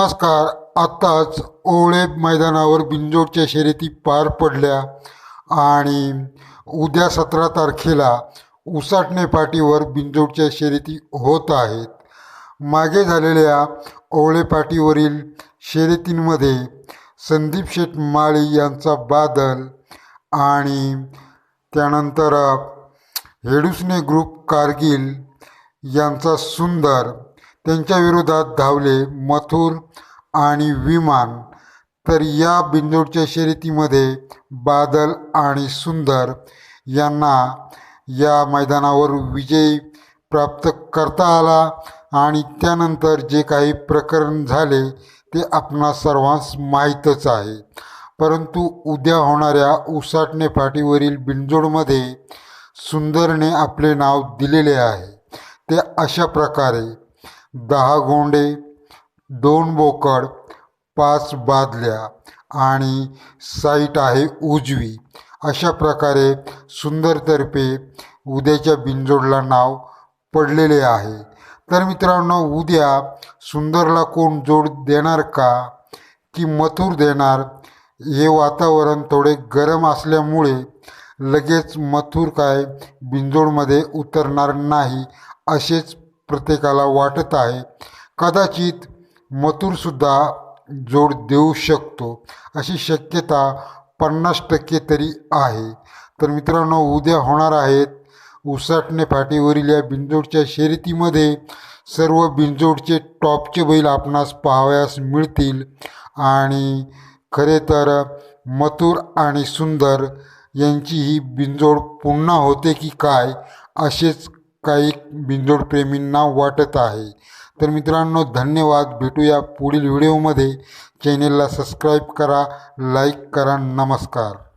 नमस्कार आत्ताच ओवळे मैदानावर बिंजोडच्या शर्यती पार पडल्या आणि उद्या सतरा तारखेला उसाटणे पाटीवर बिंजोडच्या शर्यती होत आहेत. मागे झालेल्या ओवळे पाटीवरील शर्यतींमध्ये संदीप शेठ माळी यांचा बादल आणि त्यानंतर हेडुसने ग्रुप कारगिल यांचा सुंदर त्यांच्या विरोधात धावले मथुर आणि विमान. तर या बिंजोडच्या शर्यतीमध्ये बादल आणि सुंदर यांना या मैदानावर विजय प्राप्त करता आला आणि त्यानंतर जे काही प्रकरण झाले ते आपणा सर्वांस माहीतच आहे. परंतु उद्या होणाऱ्या उसाटणे फाटीवरील बिंजोडमध्ये सुंदरने आपले नाव दिलेले आहे. ते अशा प्रकारे दहा गोंडे दोन बोकड पाच बादल्या आणि साईट आहे उजवी. अशा प्रकारे सुंदरतर्फे उद्याच्या बिंजोडला नाव पडलेले आहे. तर मित्रांनो उद्या सुंदरला कोण जोड देणार का? की मथुर देणार? हे वातावरण थोडे गरम असल्यामुळे लगेच मथुर काय बिंजोडमध्ये उतरणार नाही असेच प्रत्येकाला वाटत आहे. कदाचित मथुरसुद्धा जोड देऊ शकतो. अशी शक्यता पन्नास टक्के तरी आहे. तर मित्रांनो उद्या होणार आहेत उसाटणे फाटीवरील या बिंजोडच्या शर्यतीमध्ये सर्व बिंजोडचे टॉपचे बैल आपणास पाहावयास मिळतील. आणि खरे तर मथुर आणि सुंदर यांची ही बिंजोड पुन्हा होते की काय असेच काही बिनजोडप्रेमींना वाटत आहे. तर मित्रांनो धन्यवाद. भेटूया पुढील व्हिडिओमध्ये. चॅनेलला सबस्क्राईब करा लाईक करा नमस्कार.